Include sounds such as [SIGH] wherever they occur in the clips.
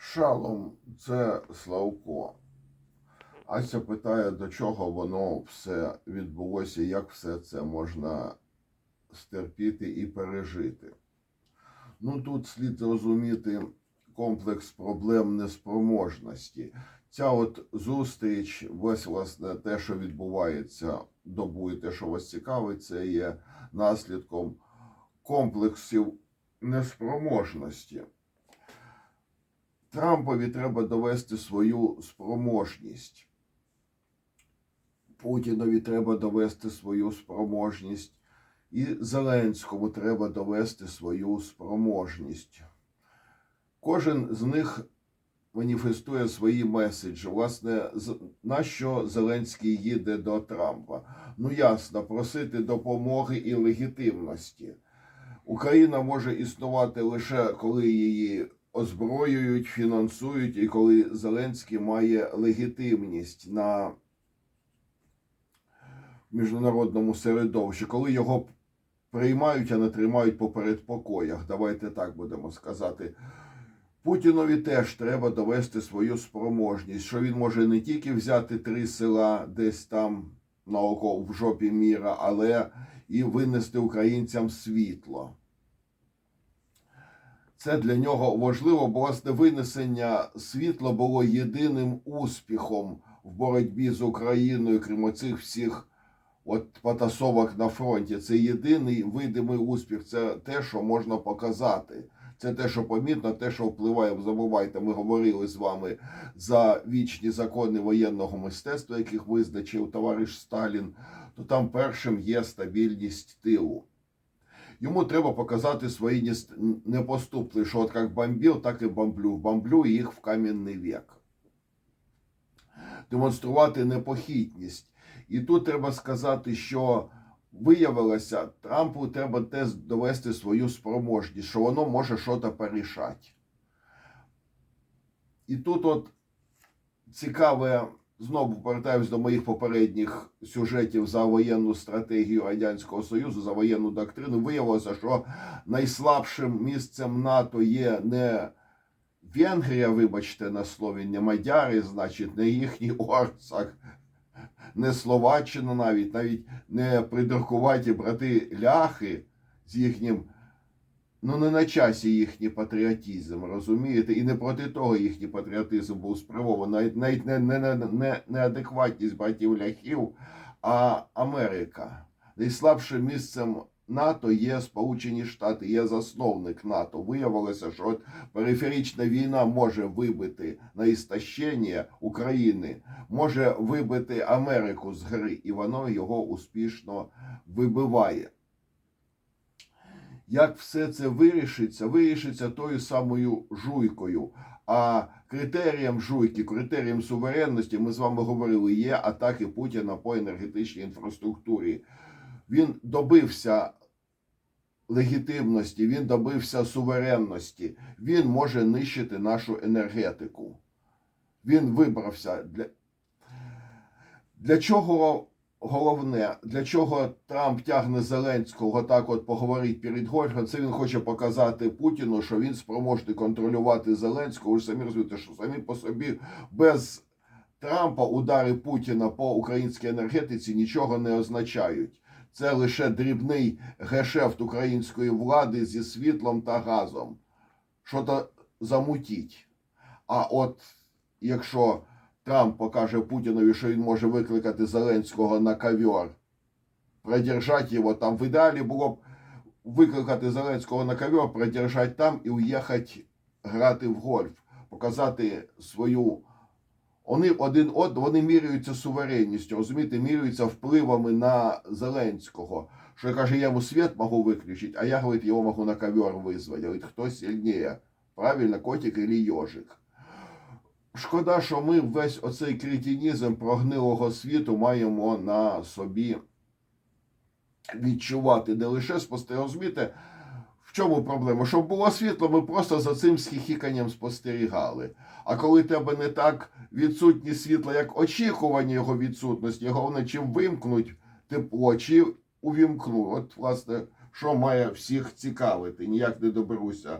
Шалом це Славко. Ася питає, до чого воно все відбулося, як все це можна стерпіти і пережити. Ну тут слід зрозуміти комплекс проблем неспроможності. Ця от зустріч, весь власне те, що відбувається добу, і те, що вас цікавить, це є наслідком комплексів неспроможності. Трампові треба довести свою спроможність. Путінові треба довести свою спроможність. І Зеленському треба довести свою спроможність. Кожен з них маніфестує свої меседжі. Власне, на що Зеленський їде до Трампа? Ну ясно, просити допомоги і легітимності. Україна може існувати лише коли її озброюють, фінансують, і коли Зеленський має легітимність на міжнародному середовищі, коли його приймають, а не тримають по передпокоях. Давайте так будемо сказати. Путінові теж треба довести свою спроможність, що він може не тільки взяти три села десь там на око в жопі міра, але і винести українцям світло. Це для нього важливо, бо власне винесення світла було єдиним успіхом в боротьбі з Україною, крім оцих всіх от потасовок на фронті. Це єдиний видимий успіх. Це те, що можна показати. Це те, що помітно, те, що впливає. Забувайте, ми говорили з вами за вічні закони воєнного мистецтва, яких визначив товариш Сталін. То там першим є стабільність тилу. Йому треба показати свої непоступли, що от як бомбив, так і бомблю. Бомблю їх в кам'яний вік. Демонструвати непохитність. І тут треба сказати, що виявилося, Трампу треба теж довести свою спроможність, що воно може щось порішати. І тут от цікаве, знову повертаюсь до моїх попередніх сюжетів за воєнну стратегію Радянського Союзу, за воєнну доктрину. Виявилося, що найслабшим місцем НАТО є не Венгрія, вибачте на слові, не Мадяри, значить, не їхній Орцак, не Словаччина навіть, навіть не придуркуваті брати ляхи з їхнім, ну не на часі їхній патріотизм, розумієте? І не проти того їхній патріотизм був спрямований, навіть, не, не, не, не, неадекватність братів ляхів, а Америка. Найслабшим місцем НАТО є Сполучені Штати, є засновник НАТО. Виявилося, що от периферична війна може вибити на істощення України, може вибити Америку з гри, і воно його успішно вибиває. Як все це вирішиться? Вирішиться тою самою жуйкою. А критерієм жуйки, критерієм суверенності, ми з вами говорили, є атаки Путіна по енергетичній інфраструктурі. Він добився легітимності, він добився суверенності, він може нищити нашу енергетику. Він вибрався для. Для чого головне, для чого Трамп тягне Зеленського так от поговорити перед Гольфом, це він хоче показати Путіну, що він спроможний контролювати Зеленського. Ви ж самі розумієте, що самі по собі без Трампа удари Путіна по українській енергетиці нічого не означають. Це лише дрібний гешефт української влади зі світлом та газом. Що то замутіть. А от якщо Трамп покаже Путінові, що він може викликати Зеленського на ковер, продержати його там. В ідеалі було б викликати Зеленського на ковер, продержати там і уїхати грати в гольф, показати свою. Вони один од вони міряються суверенністю, розумієте, міряються впливами на Зеленського. Що каже, я йому світ можу виключити, а я говорить, його можу на ковер визвати. Хто сильніше? Правильно, котик или йожик. Шкода, що ми весь оцей кретинізм прогнилого світу маємо на собі відчувати не лише спостерігати. В чому проблема? Щоб було світло, ми просто за цим схіхіканням спостерігали. А коли тебе не так відсутність світла, як очікування його відсутності, головне, чим вимкнуть тепло, чи увімкнуть. От, власне, що має всіх цікавити, ніяк не доберуся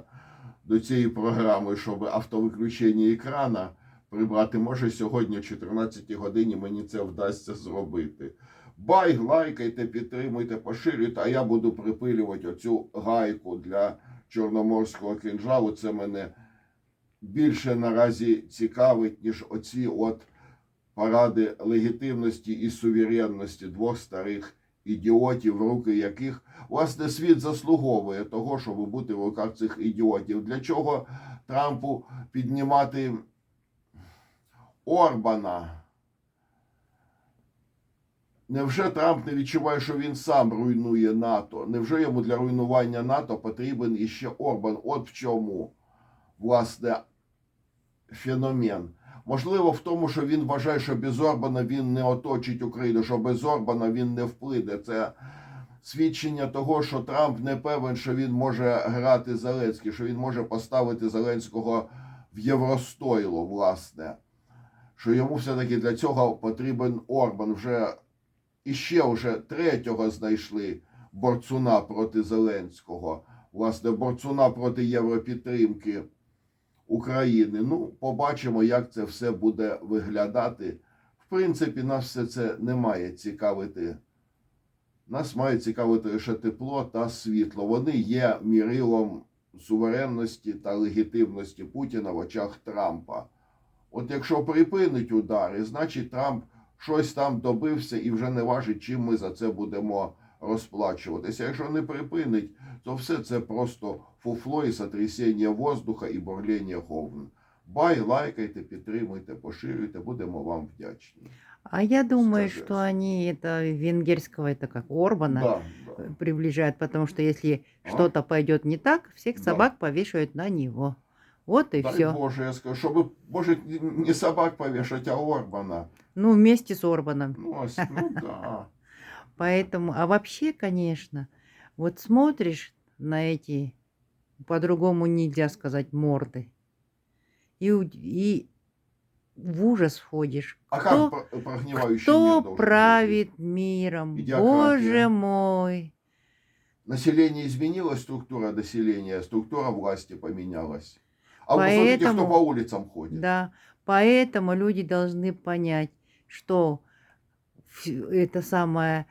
до цієї програми, щоб автовиключення екрана прибрати. Може, сьогодні о 14 годині мені це вдасться зробити. Бай, лайкайте, підтримуйте, поширюйте, а я буду припилювати оцю гайку для чорноморського кинжалу. Це мене більше наразі цікавить, ніж оці от паради легітимності і суверенності двох старих ідіотів, руки яких власне світ заслуговує того, щоб бути в руках цих ідіотів. Для чого Трампу піднімати Орбана? Невже Трамп не відчуває, що він сам руйнує НАТО? Невже йому для руйнування НАТО потрібен іще Орбан? От в чому, власне, феномен. Можливо, в тому, що він вважає, що без Орбана він не оточить Україну, що без Орбана він не вплине. Це свідчення того, що Трамп не певен, що він може грати Зеленський, що він може поставити Зеленського в Євростойло, власне. Що йому все-таки для цього потрібен Орбан. Вже іще вже третього знайшли борцуна проти Зеленського, власне, борцуна проти європідтримки. України. Ну, побачимо, як це все буде виглядати. В принципі, нас все це не має цікавити. Нас має цікавити лише тепло та світло. Вони є мірилом суверенності та легітимності Путіна в очах Трампа. От якщо припинить удари, значить Трамп щось там добився і вже не важить, чим ми за це будемо розплачуватися. Якщо не припинить, то все це просто фуфло і сотрясіння воздуха і бурління говн. Бай, лайкайте, підтримуйте, поширюйте, будемо вам вдячні. А я думаю, Скажи. что они это венгерского, это как Орбана, Да, да. э, приближают, потому что если А? что-то пойдет не так, всех Да. собак повешают на него. Вот и Дай все. Боже, я скажу, щоб, може, не собак повішати, а Орбана. Ну, вместе с Орбаном. Ну, ось, ну да. [LAUGHS] Поэтому, а вообще, конечно, вот смотришь на эти, по-другому нельзя сказать, морды, и, и в ужас входишь. А Кто, как мир кто должен правит миром? Идиократия. Боже мой! быть? Население изменилось, структура населения, структура власти поменялась. А вы посмотрите, кто Поэтому- по улицам ходит. Да, поэтому люди должны понять, что это самое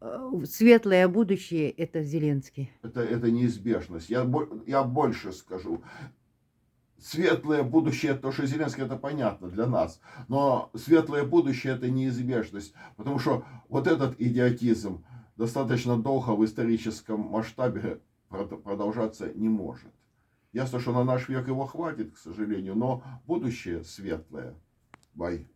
э, светлое будущее это Зеленский. Это, это неизбежность. Я, я больше скажу. Светлое будущее, то, что Зеленский, это понятно для нас. Но светлое будущее это неизбежность. Потому что вот этот идиотизм достаточно долго в историческом масштабе прод- продолжаться не может. Ясно, что на наш век его хватит, к сожалению, но будущее светлое. Бай.